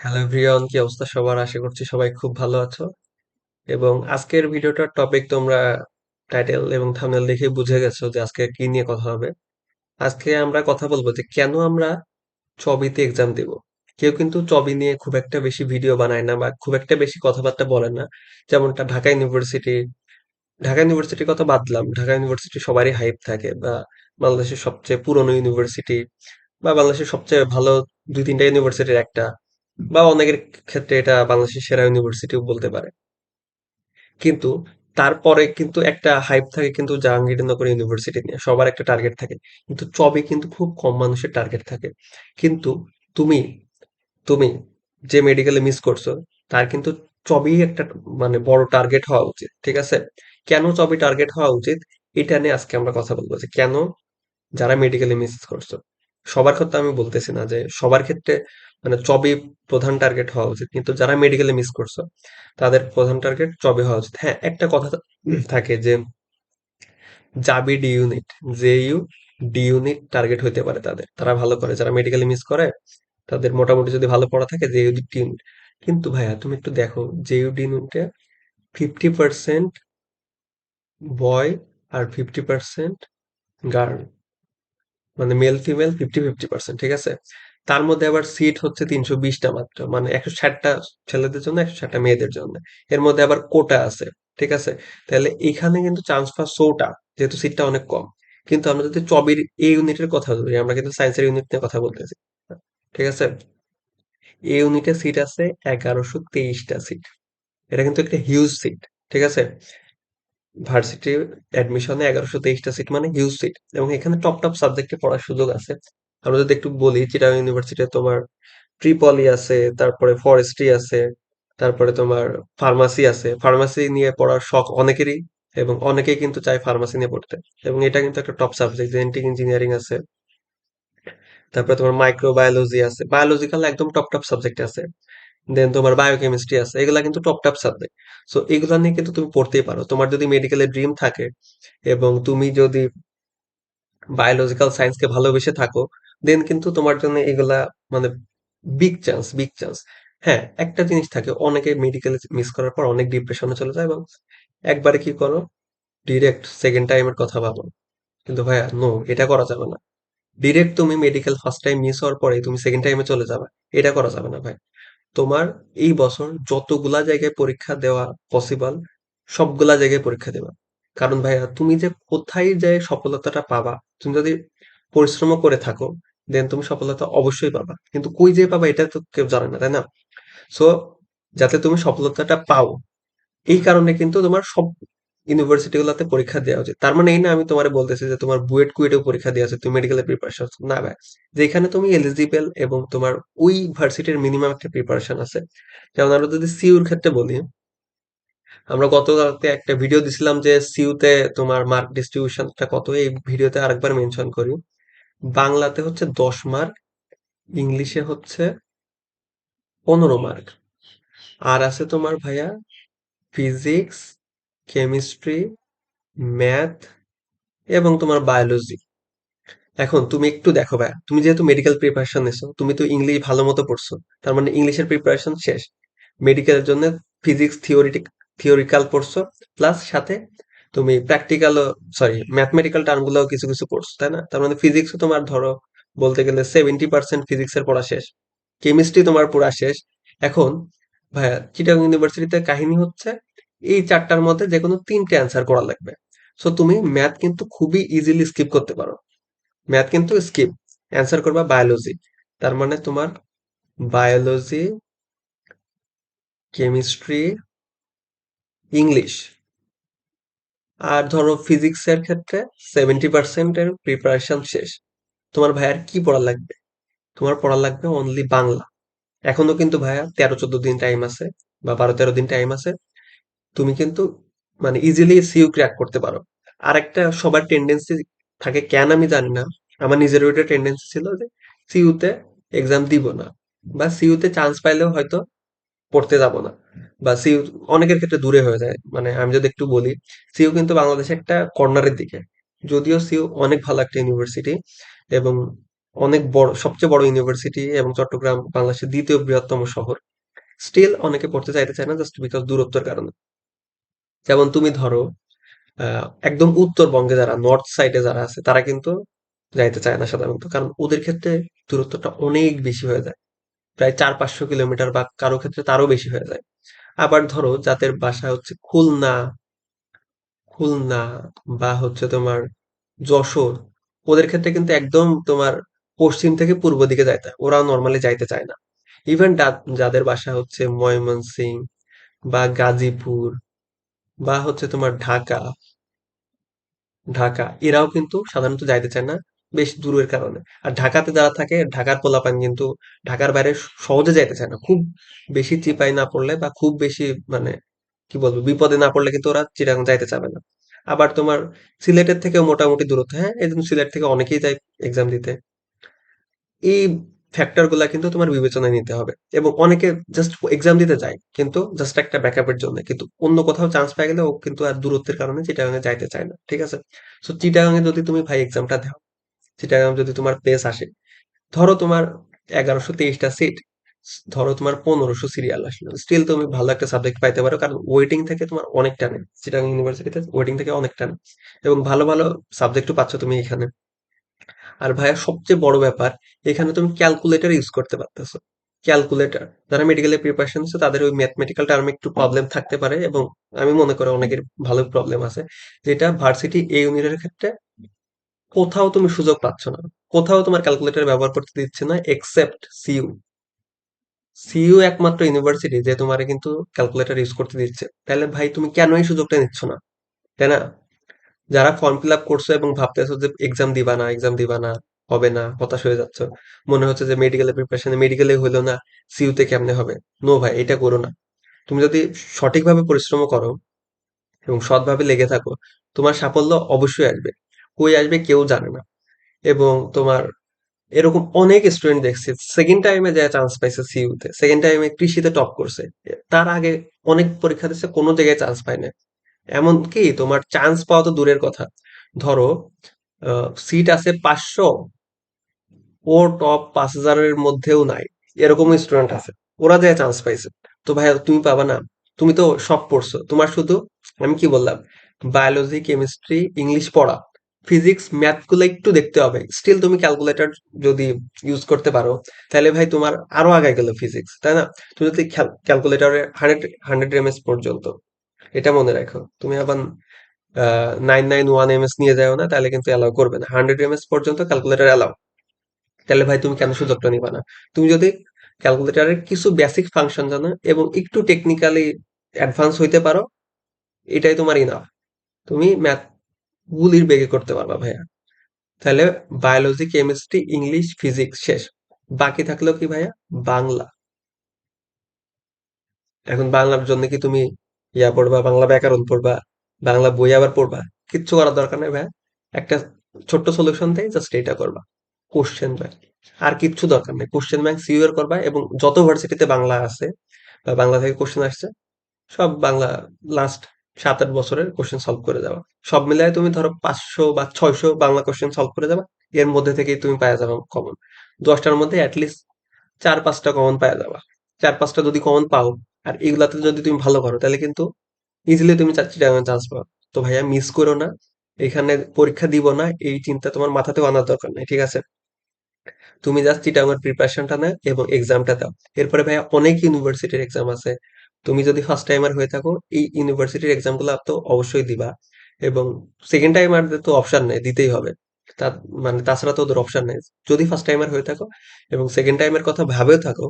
Hello everyone কি অবস্থা সবার? আশা করছি সবাই খুব ভালো আছো। এবং আজকের ভিডিওটার টপিক তোমরা টাইটেল এবং থাম্বনেল দেখে বুঝে গেছো যে আজকে কি নিয়ে কথা হবে। আজকে আমরা কথা বলব যে কেন আমরা চবিতে এক্সাম দেব। কেউ কিন্তু চবি নিয়ে খুব একটা বেশি ভিডিও বানায় না বা খুব একটা বেশি কথাবার্তা বলে না। যেমনটা ঢাকা ইউনিভার্সিটি ঢাকা ইউনিভার্সিটির কথা বাদলাম ঢাকা ইউনিভার্সিটি সবারই হাইপ থাকে বা বাংলাদেশের সবচেয়ে পুরনো ইউনিভার্সিটি বা বাংলাদেশের সবচেয়ে ভালো দুই তিনটা ইউনিভার্সিটির একটা। বা অনেকের ক্ষেত্রে এটা বাংলাদেশের সেরা ইউনিভার্সিটিও বলতে পারে। কিন্তু তারপরে কিন্তু একটা হাইপ থাকে কিন্তু জাহাঙ্গীরনগর ইউনিভার্সিটি নিয়ে। সবার একটা টার্গেট থাকে। কিন্তু চবে কিন্তু খুব কম মানুষের টার্গেট থাকে। কিন্তু তুমি তুমি যে মেডিকেলে মিস করছ, তার কিন্তু চবেই একটা মানে বড় টার্গেট হওয়া উচিত, ঠিক আছে? কেন চবি টার্গেট হওয়া উচিত? এটা নিয়ে আজকে আমরা কথা বলব যে কেন যারা মেডিকেলে মিস করছ? সবার ক্ষেত্রে আমি বলতেছি না যে সবার ক্ষেত্রে মানে চবই প্রধান টার্গেট হওয়া উচিত। কিন্তু যারা মেডিকেলে মিস করছ, তাদের প্রধান টার্গেট চবে হওয়া উচিত। হ্যাঁ একটা কথা থাকে যে Jabi D unit J U D unit target হইতে পারে তাদের। তারা ভালো করে, যারা মেডিকেলে মিস করে, তাদের মোটামুটি যদি ভালো পড়া থাকে জে ইউ ডি ইউনিট কিন্তু ভাইয়া, তুমি একটু দেখো জে ইউ ডি ইউনিটে ফিফটি পার্সেন্ট বয় আর ফিফটি পার্সেন্ট গার্ল মানে male female fifty fifty percent ঠিক আছে? তার মধ্যে আবার সিট হচ্ছে তিনশো বিশটা মাত্র। মানে একশো ষাটটা ছেলেদের জন্য, একশো ষাটটা মেয়েদের জন্য। এর মধ্যে আবার কোটা আছে, ঠিক আছে? তাহলে এখানে কিন্তু চান্স পাওয়া শোটা যেহেতু সিটটা অনেক কম। কিন্তু আমরা যদি চবির এই ইউনিটের কথা বলি, আমরা কিন্তু সায়েন্সের ইউনিট নিয়ে কথা বলতেছি। ঠিক আছে? এই ইউনিটে সিট আছে এগারোশো তেইশটা সিট এটা কিন্তু একটা হিউজ সিট ঠিক আছে? ভার্সিটি অ্যাডমিশনে এগারোশো তেইশটা সিট মানে হিউজ সিট এবং এখানে টপ টপ সাবজেক্টে পড়ার সুযোগ আছে। আমরা যদি একটু বলি, চিটাগাং ইউনিভার্সিটি তোমার ট্রিপলি আছে, তারপরে ফরেস্ট্রি আছে, তারপরে তোমার ফার্মাসি আছে। ফার্মাসি নিয়ে পড়ার শখ অনেকেরই এবং অনেকেই কিন্তু চায় ফার্মাসি নিয়ে পড়তে। এবং এটা কিন্তু একটা টপ সাবজেক্ট জেনেটিক ইঞ্জিনিয়ারিং আছে। তারপরে তোমার মাইক্রোবায়োলজি আছে। বায়োলজিক্যাল একদম টপ টপ সাবজেক্ট আছে। দেন তোমার বায়োকেমিস্ট্রি আছে। এগুলা কিন্তু টপ টপ সাবজেক্ট সো এগুলা নিয়ে কিন্তু তুমি পড়তেই পারো। তোমার যদি মেডিকেলের ড্রিম থাকে এবং তুমি যদি বায়োলজিক্যাল সায়েন্সকে ভালোবেসে থাকো দেন কিন্তু তোমার জন্য এগুলা মানে বিগ চান্স বিগ চান্স হ্যাঁ একটা জিনিস থাকে, অনেকে মেডিকেল মিস করার পর অনেক ডিপ্রেশনে চলে যায় এবং একবারে কি করো ডিরেক্ট সেকেন্ড টাইমের কথা ভাবো। কিন্তু ভাইয়া নো এটা করা যাবে না। ডিরেক্ট তুমি মেডিকেল ফার্স্ট টাইম মিস হওয়ার পরে তুমি সেকেন্ড টাইমে চলে যাবে। এটা করা যাবে না ভাই। তোমার এই বছর যতগুলা জায়গায় পরীক্ষা দেওয়া পসিবল সবগুলা জায়গায় পরীক্ষা দেবা। কারণ ভাইয়া, তুমি যে কোথায় যে সফলতাটা পাবা, তুমি যদি পরিশ্রম করে থাকো দেন তুমি সফলতা অবশ্যই পাবা। কিন্তু কই যে পাবা এটা তো কেউ জানে না, তাই না? সো যাতে তুমি সফলতাটা পাও। এই কারণে কিন্তু তোমার সব ইউনিভার্সিটি গুলাতে পরীক্ষা দেওয়া উচিত। তার মানে এই না আমি তোমার বলতেছি যে তোমার বুয়েট কুয়েটেও পরীক্ষা দেওয়া আছে, তুমি মেডিকেলের প্রিপারেশন না ভাই যেখানে তুমি এলিজিবল এবং তোমার ওই ভার্সিটির মিনিমাম একটা প্রিপারেশন আছে। যেমন আমরা যদি সিউর ক্ষেত্রে বলি, আমরা গতকালকে একটা ভিডিও দিছিলাম যে সিউতে তোমার মার্ক ডিস্ট্রিবিউশনটা কত, এই ভিডিওতে আরেকবার মেনশন করি। বাংলাতে হচ্ছে দশ মার্ক ইংলিশে হচ্ছে পনেরো মার্ক আর আছে তোমার ভাইয়া ফিজিক্স কেমিস্ট্রি ম্যাথ এবং তোমার বায়োলজি এখন তুমি একটু দেখো ভাইয়া, তুমি যেহেতু মেডিকেল প্রিপারেশন নিছো, তুমি তো ইংলিশ ভালো মতো পড়ছো, তার মানে ইংলিশের প্রিপারেশন শেষ। মেডিকেলের জন্য ফিজিক্স থিওরিটিক থিওরিক্যাল পড়ছো প্লাস সাথে তুমি প্র্যাকটিক্যালও সরি ম্যাথমেটিক্যাল টার্মগুলোও কিছু কিছু পড়ছো তাই না? তার মানে ফিজিক্সও তোমার ধরো, বলতে গেলে সেভেন্টি পার্সেন্ট ফিজিক্সের পড়া শেষ কেমিস্ট্রি তোমার পড়া শেষ। এখন, ভাইয়া চিটাগং ইউনিভার্সিটিতে কাহিনী হচ্ছে, এই চারটার মধ্যে যে কোনো তিনটে অ্যান্সার করা লাগবে। সো তুমি ম্যাথ কিন্তু খুবই ইজিলি স্কিপ করতে পারো। ম্যাথ কিন্তু স্কিপ অ্যান্সার করবা বায়োলজি তার মানে তোমার বায়োলজি কেমিস্ট্রি ইংলিশ আর ধরো ফিজিক্সের ক্ষেত্রে সেভেন্টি পার্সেন্টের প্রিপারেশন শেষ। তোমার ভাইয়ার কি পড়া লাগবে? তোমার পড়া লাগবে অনলি বাংলা। এখনও কিন্তু ভাইয়া তেরো চোদ্দ দিন টাইম আছে বা বারো তেরো দিন টাইম আছে। তুমি কিন্তু মানে ইজিলি সিইউ ক্র্যাক করতে পারো। আর একটা সবার টেন্ডেন্সি থাকে, কেন আমি জানি না। আমার নিজের একটা টেন্ডেন্সি ছিল যে সিইউতে এক্সাম দিব না। বা সিইউতে চান্স পাইলেও হয়তো পড়তে যাব না। বা সিইউ অনেকের ক্ষেত্রে দূরে হয়ে যায়। মানে আমি যদি একটু বলি সিইউ কিন্তু বাংলাদেশে একটা কর্নারের দিকে। যদিও সিইউ অনেক ভালো একটা ইউনিভার্সিটি এবং অনেক বড়, সবচেয়ে বড় ইউনিভার্সিটি এবং চট্টগ্রাম বাংলাদেশের দ্বিতীয় বৃহত্তম শহর। স্টিল অনেকে পড়তে চাইতে চায় না জাস্ট বিকজ দূরত্বের কারণে। যেমন তুমি ধরো একদম উত্তরবঙ্গে যারা নর্থ সাইডে যারা আছে, তারা কিন্তু যাইতে চায় না সাধারণত। কারণ ওদের ক্ষেত্রে দূরত্বটা অনেক বেশি হয়ে যায়। প্রায় চার পাঁচশো কিলোমিটার বা কারও ক্ষেত্রে তারও বেশি হয়ে যায়। আবার ধরো যাদের বাসা হচ্ছে খুলনা খুলনা বা হচ্ছে তোমার যশোর। ওদের ক্ষেত্রে কিন্তু একদম তোমার পশ্চিম থেকে পূর্ব দিকে যাইতে। ওরা নর্মালি যাইতে চায় না। ইভেন যাদের বাসা হচ্ছে ময়মনসিং বা গাজীপুর বা হচ্ছে তোমার ঢাকা ঢাকা, এরাও কিন্তু সাধারণত যাইতে চায় না। বেশ দূরের কারণে। আর ঢাকাতে যারা থাকে, ঢাকার পোলাপান কিন্তু ঢাকার বাইরে সহজে যাইতে চায় না। খুব বেশি চিপাই না পড়লে বা খুব বেশি মানে কি বলব, বিপদে না পড়লে কিন্তু ওরা চিটাগাং যাইতে চাবে না। আবার তোমার সিলেটের থেকেও মোটামুটি দূরত্ব হ্যাঁ? এই জন্য সিলেট থেকে অনেকেই যায় এক্সাম দিতে। এই ফ্যাক্টরগুলা কিন্তু তোমার বিবেচনায় নিতে হবে। এবং অনেকে জাস্ট এক্সাম দিতে যায়, কিন্তু জাস্ট একটা ব্যাকআপের জন্য। কিন্তু অন্য কোথাও চান্স পেয়ে গেলে ও কিন্তু আর দূরত্বের কারণে চিটাগাঙে যাইতে চায় না। ঠিক আছে? সো চিটাগাঙে যদি তুমি ভাই এক্সামটা দাও চিটাগাং যদি তোমার প্লেস আসে, ধরো তোমার এগারোশো তেইশটা সিট ধরো তোমার পনেরোশো সিরিয়াল আসলো। স্টিল তুমি ভালো একটা সাবজেক্ট পাইতে পারো, কারণ ওয়েটিং থেকে তোমার অনেক টানে চিটাগাং ইউনিভার্সিটিতে ওয়েটিং থেকে অনেক টানে এবং ভালো ভালো সাবজেক্টও পাচ্ছ তুমি এখানে। আর ভাইয়া, সবচেয়ে বড় ব্যাপার, এখানে তুমি ক্যালকুলেটর ইউজ করতে পারতেছো। ক্যালকুলেটর যারা মেডিকেলে প্রিপারেশন আছে তাদের ওই ম্যাথমেটিক্যাল টার্মে একটু প্রবলেম থাকতে পারে। এবং আমি মনে করি অনেকের ভালো প্রবলেম আছে। যেটা ভার্সিটি এই ইউনিটের ক্ষেত্রে কোথাও তুমি সুযোগ পাচ্ছ না। কোথাও তোমার ক্যালকুলেটর ব্যবহার করতে দিচ্ছে না এক্সেপ্ট সিইউ সিইউ একমাত্র ইউনিভার্সিটি যে তোমার কিন্তু ক্যালকুলেটর ইউজ করতে দিচ্ছে। তাহলে ভাই, তুমি কেন এই সুযোগটা নিচ্ছ না? তাই না? যারা ফর্ম ফিল আপ করছ এবং ভাবতেছো যে এক্সাম দিবা না এক্সাম দিবা না, হবে না, হতাশ হয়ে যাচ্ছ, মনে হচ্ছে যে মেডিকেলের প্রিপারেশনে মেডিকেলে হইল না সিইউতে কেমনে হবে? নো ভাই, এটা করো না। তুমি যদি সঠিকভাবে পরিশ্রম করো এবং সৎভাবে লেগে থাকো, তোমার সাফল্য অবশ্যই আসবে। কই আসবে, কেউ জানে না। এবং তোমার এরকম অনেক স্টুডেন্ট দেখছি সেকেন্ড টাইমে যে চান্স পাইছে সিইউতে সেকেন্ড টাইমে কৃষিতে টপ করছে। তার আগে অনেক পরীক্ষা দিচ্ছে কোনো জায়গায় চান্স পায় না এমনকি তোমার চান্স পাওয়া তো দূরের কথা। ধরো সিট আছে পাঁচশো, ও টপ পাঁচ হাজারের মধ্যেও নাই। এরকম স্টুডেন্ট আছে। ওরা যে চান্স পাইছে। তো ভাই তুমি পাবা না। তুমি তো সব পড়ছো। তোমার শুধু, আমি কি বললাম? বায়োলজি কেমিস্ট্রি ইংলিশ পড়া। ফিজিক্স ম্যাথগুলো একটু দেখতে হবে। স্টিল তুমি ক্যালকুলেটর যদি ইউজ করতে পারো, তাহলে ভাই তোমার আরও আগে গেল ফিজিক্স তাই না? তুমি যদি ক্যালকুলেটরে হান্ড্রেড হান্ড্রেড এমএস পর্যন্ত, এটা মনে রাখো। তুমি আবার নাইন নাইন ওয়ান এমএস নিয়ে যাও না, তাহলে কিন্তু অ্যালাউ করবে না। হান্ড্রেড এমএস পর্যন্ত ক্যালকুলেটর অ্যালাউ তাহলে ভাই তুমি কেন সুযোগটা নিবা না? তুমি যদি ক্যালকুলেটরের কিছু বেসিক ফাংশন জানো এবং একটু টেকনিক্যালি অ্যাডভান্স হইতে পারো, এটাই তোমার ইনাফ তুমি ম্যাথ গুলির বেগে করতে পারবা ভাইয়া। তাহলে বায়োলজি কেমিস্ট্রি ইংলিশ ফিজিক্স শেষ। বাকি থাকল কি ভাইয়া? বাংলা। এখন বাংলার জন্য কি তুমি ইয়া পড়বা, বাংলা ব্যাকরণ পড়বা, বাংলা বই আবার পড়বা? কিচ্ছু করার দরকার নেই ভাইয়া। একটা ছোট্ট সলিউশন দেয় জাস্ট এটা করবা। কোশ্চেন ব্যাংক আর কিচ্ছু দরকার নেই। কোশ্চেন ব্যাংক সিওর করবা এবং যত ভার্সিটিতে বাংলা আছে বা বাংলা থেকে কোশ্চেন আসছে, সব বাংলা লাস্ট সাত আট বছরের কোশ্চেন সলভ করে যাবা। সব মিলায় তুমি ধরো পাঁচশো বা ছয়শো বাংলা কোশ্চেন সলভ করে যাবা। এর মধ্যে থেকেই তুমি পাওয়া যাবে কমন দশটার মধ্যে অ্যাটলিস্ট চার, পাঁচটা কমন পাওয়া যাবা। চার, পাঁচটা যদি কমন পাও, আর এগুলাতে যদি তুমি ভালো করো, তাহলে কিন্তু ইজিলি তুমি চারটি চান্স পাও তো ভাইয়া মিস করো না। এখানে পরীক্ষা দিব না। এই চিন্তা তোমার মাথাতেও আনার দরকার নেই, ঠিক আছে? তুমি জাস্ট চিটাগং প্রিপারেশনটা নাও এবং এক্সামটা দাও। এরপরে ভাইয়া অনেক ইউনিভার্সিটির এক্সাম আছে। তুমি যদি ফার্স্ট টাইমার হয়ে থাকো, এই ইউনিভার্সিটির এক্সাম এক্সামগুলো তো অবশ্যই দিবা। এবং সেকেন্ড টাইমারদের তো অপশন নেই, দিতেই হবে। তা মানে তাছাড়া তো ওদের অপশন নেই। যদি ফার্স্ট টাইমার হয়ে থাকো এবং সেকেন্ড টাইমের কথা ভাবেও থাকো,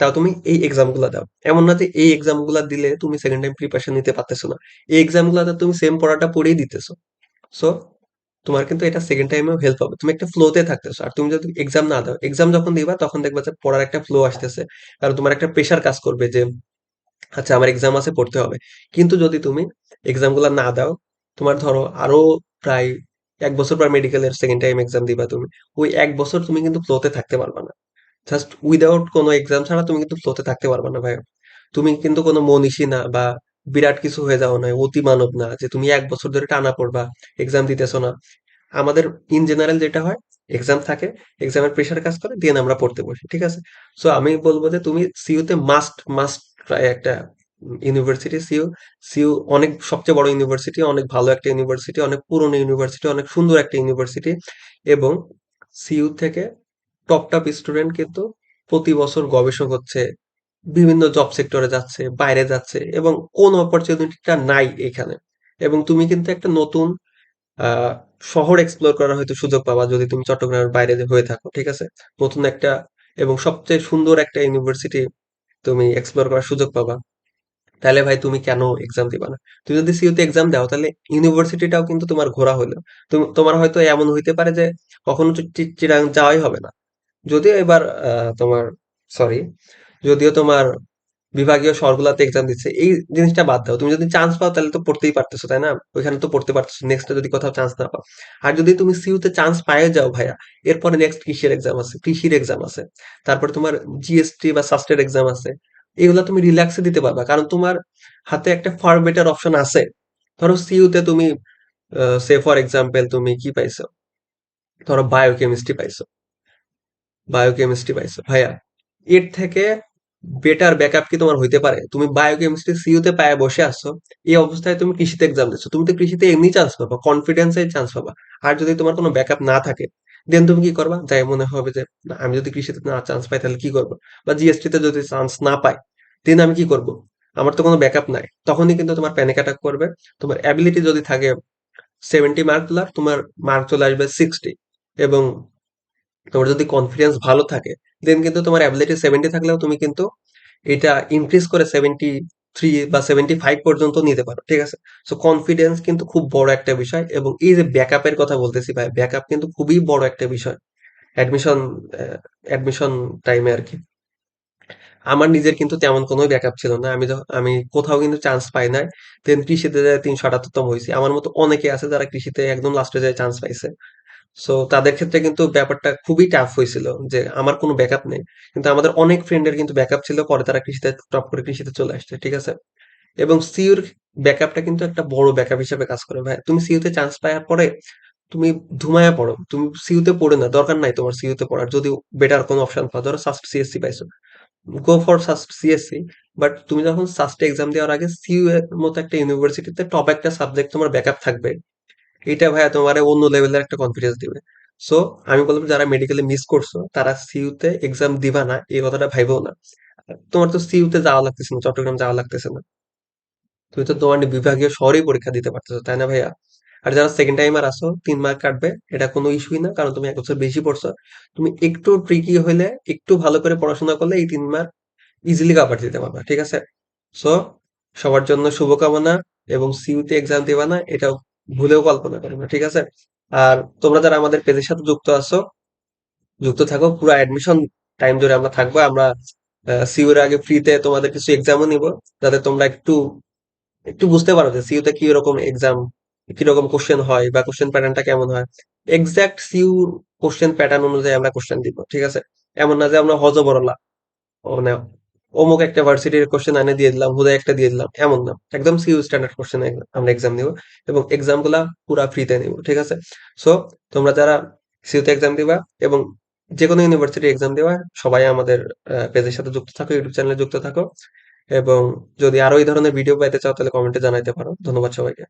তাও তুমি এই এক্সামগুলো দাও। এমন না যে এই এক্সামগুলো দিলে তুমি সেকেন্ড টাইম প্রিপারেশন নিতে পারতেছো না। এই এক্সামগুলোতে তুমি সেম পড়াটা পড়েই দিতেছো। সো তোমার কিন্তু এটা সেকেন্ড টাইমেও হেল্প হবে। তুমি একটা ফ্লোতে থাকতেছো। আর তুমি যদি এক্সাম না দাও এক্সাম যখন দিবা, তখন দেখবা যে পড়ার একটা ফ্লো আসতেছে। কারণ তোমার একটা প্রেশার কাজ করবে যে আচ্ছা আমার এক্সাম আছে, পড়তে হবে। কিন্তু যদি তুমি এক্সাম এক্সামগুলো না দাও, তোমার ধরো আরও প্রায় এক বছর পর মেডিকেলের সেকেন্ড টাইম এক্সাম দিবা তুমি, ওই এক বছর তুমি কিন্তু ফ্লোতে থাকতে পারবা না। জাস্ট উইদাউট কোনো এক্সাম ছাড়া তুমি কিন্তু ফ্লোতে থাকতে পারবা না ভাই তুমি কিন্তু কোনো মনীষী না বা বিরাট কিছু হয়ে যাও না, অতি মানব না যে তুমি এক বছর ধরে টানা পড়বা এক্সাম দিতেছো না। আমাদের ইন জেনারেল যেটা হয় এক্সাম থাকে এক্সামের প্রেশার কাজ করে দেন আমরা পড়তে বসি, ঠিক আছে? সো আমি বলব যে তুমি সিইউতে মাস্ট মাস্ট ট্রাই একটা ইউনিভার্সিটি সিইউ সিইউ অনেক, সবচেয়ে বড় ইউনিভার্সিটি অনেক ভালো একটা ইউনিভার্সিটি অনেক পুরনো ইউনিভার্সিটি অনেক সুন্দর একটা ইউনিভার্সিটি এবং সিইউ থেকে টপ টপ স্টুডেন্ট কিন্তু প্রতি বছর গবেষক হচ্ছে, বিভিন্ন জব সেক্টরে যাচ্ছে, বাইরে যাচ্ছে এবং কোন অপরচুনিটিটা নাই এখানে। এবং তুমি কিন্তু একটা নতুন শহর এক্সপ্লোর করার হয়তো সুযোগ পাবা যদি তুমি চট্টগ্রামের বাইরে হয়ে থাকো, ঠিক আছে? নতুন একটা এবং সবচেয়ে সুন্দর একটা ইউনিভার্সিটি তুমি এক্সপ্লোর করার সুযোগ পাবা। তাহলে ভাই তুমি কেন এক্সাম দিবা না? তুমি যদি সিইউতে এক্সাম দাও, তাহলে ইউনিভার্সিটিটাও কিন্তু তোমার ঘোরা হলো তুমি, তোমার হয়তো এমন হইতে পারে যে কখনো চিরাং যাওয়াই হবে না। যদিও এবার তোমার সরি যদিও তোমার বিভাগীয় শহরগুলোতে এক্সাম দিচ্ছে, এই জিনিসটা বাদ দাও। তুমি যদি চান্স পাও তাহলে তো পড়তেই পারতেছো, তাই না? ওইখানে তো পড়তে পারতেছো নেক্সট যদি কোথাও চান্স না পাও। আর যদি তুমি সিইউতে চান্স পাইয়ে যাও ভাইয়া, এরপরে নেক্সট কৃষির এক্সাম আছে, কৃষির এক্সাম আছে। তারপর তোমার জিএসটি বা সাস্টের এক্সাম আছে। এগুলো তুমি রিল্যাক্সে দিতে পারবা, কারণ তোমার হাতে একটা ফার বেটার অপশন আছে। ধরো সিইউতে তুমি সে ফর এক্সাম্পল তুমি কি পাইছো? ধরো বায়োকেমিস্ট্রি পাইছো। বায়োকেমিস্ট্রি পাইছো। ভাইয়া, এর থেকে বেটার ব্যাকআপ কি তোমার হইতে পারে? তুমি বায়োকেমিস্ট্রি সিইউতে পায়ে বসে আছো, এই অবস্থায় তুমি কৃষিতে এক্সাম দিচ্ছ তুমি তো কৃষিতে এমনি চান্স পাবা কনফিডেন্সে চান্স পাবা। আর যদি তোমার কোনো ব্যাকআপ না থাকে দেন তুমি কি করবা? যাই মনে হবে যে আমি যদি কৃষিতে না চান্স পাই, তাহলে কি করব? বা জিএসটি তে যদি চান্স না পাই দেন আমি কি করব? আমার তো কোনো ব্যাকআপ নাই। তখনই কিন্তু তোমার প্যানিক অ্যাটাক করবে। তোমার অ্যাবিলিটি যদি থাকে সেভেন্টি মার্ক তোলার তোমার মার্ক চলে আসবে সিক্সটি এবং তোমার যদি কনফিডেন্স ভালো থাকে দেন কিন্তু তোমার অ্যাবিলিটি সেভেন্টি থাকলেও তুমি কিন্তু এটা ইনক্রিজ করে সেভেন্টি থ্রি বা সেভেন্টি ফাইভ পর্যন্ত নিতে পারো, ঠিক আছে? সো কনফিডেন্স কিন্তু খুব বড় একটা বিষয় এবং এই যে ব্যাকআপের কথা বলতেছি ভাই ব্যাকআপ কিন্তু খুবই বড় একটা বিষয় অ্যাডমিশন অ্যাডমিশন টাইমে আর কি। আমার নিজের কিন্তু তেমন কোনো ব্যাকআপ ছিল না, আমি আমি কোথাও কিন্তু চান্স পাই নাই দেন কৃষিতে তিনশো আটাত্তরতম হয়েছি আমার মতো অনেকে আছে যারা কৃষিতে একদম লাস্টে যায় চান্স পাইছে। সো তাদের ক্ষেত্রে কিন্তু ব্যাপারটা খুবই টাফ হয়েছিল যে আমার কোনো ব্যাকআপ নেই। কিন্তু আমাদের অনেক ফ্রেন্ডের কিন্তু ব্যাকআপ ছিল, পরে তারা কৃষিতে টপ করে কৃষিতে চলে আসছে, ঠিক আছে? এবং সিইউর ব্যাকআপটা কিন্তু একটা বড় ব্যাকআপ হিসেবে কাজ করে। ভাই, তুমি সিইউতে চান্স পাওয়ার পরে তুমি ধুমায়া পড়ো। তুমি সিইউতে পড়ে না, দরকার নাই তোমার সিইউতে পড়ার। যদি বেটার কোনো অপশন পাও, ধরো সাস্ট সিএসসি পাইছো। Go for SUST CSC but তুমি যখন সাস্টে এক্সাম দেওয়ার আগে সিউ এর মতো একটা ইউনিভার্সিটিতে টপ একটা সাবজেক্ট তোমার ব্যাকআপ থাকবে। এটা ভাইয়া তোমার অন্য লেভেলের একটা কনফিডেন্স দিবে। সো আমি বলব যারা মেডিকেলে মিস করছ, তারা সিইউতে এক্সাম দিবা না, এই কথাটা ভাইবেও না। তোমার তো সিইউতে যাওয়া লাগতেছে না, চট্টগ্রাম যাওয়া লাগতেছে না। তুমি তো তোমার বিভাগীয় শহরেই পরীক্ষা দিতে পারতেছো, তাই না ভাইয়া? আর যারা সেকেন্ড টাইমার আসো তিন মার্ক কাটবে, এটা কোনো ইস্যুই না, কারণ তুমি এক বছর বেশি পড়ছো। তুমি একটু ট্রিকি হলে একটু ভালো করে পড়াশোনা করলে এই তিন মার্ক ইজিলি কাভার দিতে পারবা, ঠিক আছে? সো সবার জন্য শুভকামনা, এবং সিইউতে এক্সাম দিবা না এটা ভুলেও কল্পনা করো না, ঠিক আছে? আর তোমরা যারা আমাদের পেজের সাথে যুক্ত আছো, যুক্ত থাকো, পুরো অ্যাডমিশন টাইম ধরে আমরা থাকব। আমরা সিইউর আগে ফ্রিতে তোমাদের কিছু এক্সামও নিব, যাতে তোমরা একটু একটু বুঝতে পারো যে সিইউতে কি রকম এক্সাম কি রকম কোশ্চেন হয় বা কোশ্চেন প্যাটার্নটা কেমন হয়। এক্সাক্ট সিইউ কোশ্চেন প্যাটার্ন অনুযায়ী আমরা কোশ্চেন দিব, ঠিক আছে? এমন না যে আমরা হজ হজবরলা মানে অমুক একটা ভার্সিটির কোশ্চেন আনে দিয়ে দিলাম, হুদায় একটা দিয়ে দিলাম, এমন না। একদম সিইউ স্ট্যান্ডার্ড কোশ্চেন আমরা এক্সাম নিব এবং এক্সামগুলা পুরা ফ্রিতে নিব, ঠিক আছে? সো তোমরা যারা সিইউতে এক্সাম দিবা এবং যে কোনো ইউনিভার্সিটি এক্সাম দেওয়া, সবাই আমাদের পেজের সাথে যুক্ত থাকো ইউটিউব চ্যানেলে যুক্ত থাকো এবং যদি আরও এই ধরনের ভিডিও পাইতে চাও, তাহলে কমেন্টে জানাইতে পারো। ধন্যবাদ সবাইকে।